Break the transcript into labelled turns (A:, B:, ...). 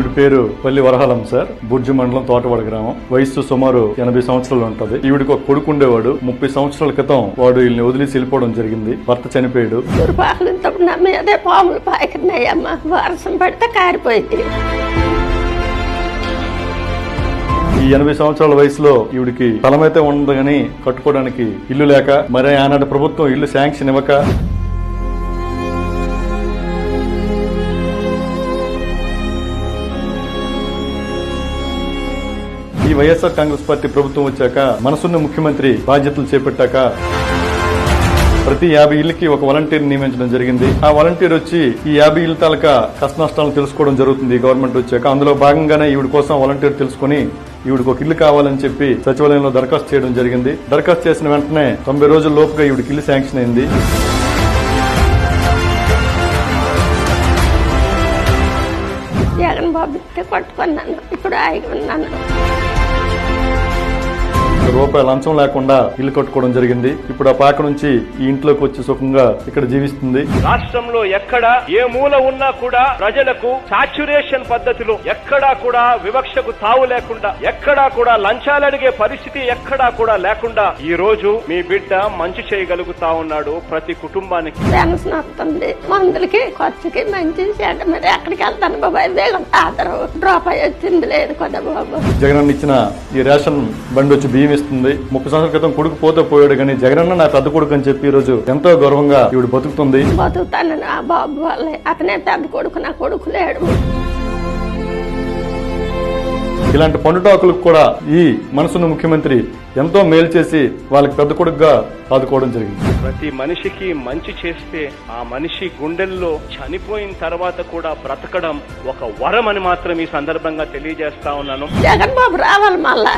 A: పేరు పల్లి వరహాలం సార్. బుర్జు మండలం తోటవాడ గ్రామం. వయస్సు సుమారు ఎనభై సంవత్సరాలు ఉంటది. ఈవిడికి ఒక కొడుకు ఉండేవాడు. ముప్పై సంవత్సరాల క్రితం వాడు వీళ్ళని వదిలేసి వెళ్ళిపోవడం జరిగింది. భర్త చనిపోయాడు.
B: పాములు వర్షం పడితే కారిపోయింది.
A: ఈ ఎనభై సంవత్సరాల వయసులో ఈవిడికి స్థలమైతే ఉండదు కానీ కట్టుకోవడానికి ఇల్లు లేక మరి ఆనాటి ప్రభుత్వం ఇల్లు శాంక్షన్ ఇవ్వక ఈ వైఎస్ఆర్ కాంగ్రెస్ పార్టీ ప్రభుత్వం వచ్చాక మనసున్న ముఖ్యమంత్రి బాధ్యతలు చేపట్టాక ప్రతి యాభై ఇళ్ళకి ఒక వాలంటీర్ నియమించడం జరిగింది. ఆ వాలంటీర్ వచ్చి ఈ యాభై ఇళ్ళ తాలూకా కష్ట నష్టాలను తెలుసుకోవడం జరుగుతుంది. గవర్నమెంట్ వచ్చాక అందులో భాగంగానే ఈవిడ కోసం వాలంటీర్ తెలుసుకుని ఈవిడికి ఒక ఇల్లు కావాలని చెప్పి సచివాలయంలో దరఖాస్తు చేయడం జరిగింది. దరఖాస్తు చేసిన వెంటనే తొంభై రోజుల లోపుగా ఈవిడికి ఇల్లు శాంక్షన్ అయింది.
B: జగన్ బాబు పట్టుకున్నాను ఇప్పుడు ఆగి ఉన్నాను
A: రూపాయల లంచం లేకుండా ఇల్లు కట్టుకోవడం జరిగింది. ఇప్పుడు ఆ పాక నుంచి ఈ ఇంట్లోకి వచ్చి సుఖంగా ఇక్కడ జీవిస్తుంది.
C: రాష్ట్రంలో ఎక్కడ ఏ మూల ఉన్నా కూడా ప్రజలకు సాచ్యురేషన్ పద్ధతిలో ఎక్కడా కూడా వివక్షకు తావు లేకుండా ఎక్కడా కూడా లంచాలు అడిగే పరిస్థితి ఎక్కడా కూడా లేకుండా ఈ రోజు మీ బిడ్డ మంచి చేయగలుగుతా ఉన్నాడు ప్రతి కుటుంబానికి.
B: పెన్షన్ వస్తుంది. మందులకి ఖర్చుకి మంచి మరి ఎక్కడికి వెళ్తాను బాబా? ఇదే ఆధారం. డ్రాప్ అయ్యి వచ్చింది లేదు కదా బాబు.
A: జగనన్న ఇచ్చిన ఈ రేషన్ బండి వచ్చి బియ్యం ఇస్తుంది ముప్పై సంవత్సరాల క్రితం కొడుకు పోతే పోయాడు కానీ జగనన్న నా పెద్ద కొడుకు అని చెప్పి ఈ రోజు ఎంతో గర్వంగా ఈవిడ బతుకుతుంది.
B: బతుకుతాను నా బాబు వల్లే. అతనే పెద్ద కొడుకు నా కొడుకు లేడు.
A: ఇలాంటి పండుటాకులకు కూడా ఈ మనసున్న ముఖ్యమంత్రి ఎంతో మేలు చేసి వాళ్ళకి పెద్ద కొడుకుగా ఆదుకోవడం జరిగింది.
C: ప్రతి మనిషికి మంచి చేస్తే ఆ మనిషి గుండెల్లో చనిపోయిన తర్వాత కూడా బ్రతకడం ఒక వరం అని మాత్రం ఈ సందర్భంగా తెలియజేస్తా ఉన్నాను.
B: జగన్ బాబు రావాలి మళ్ళా.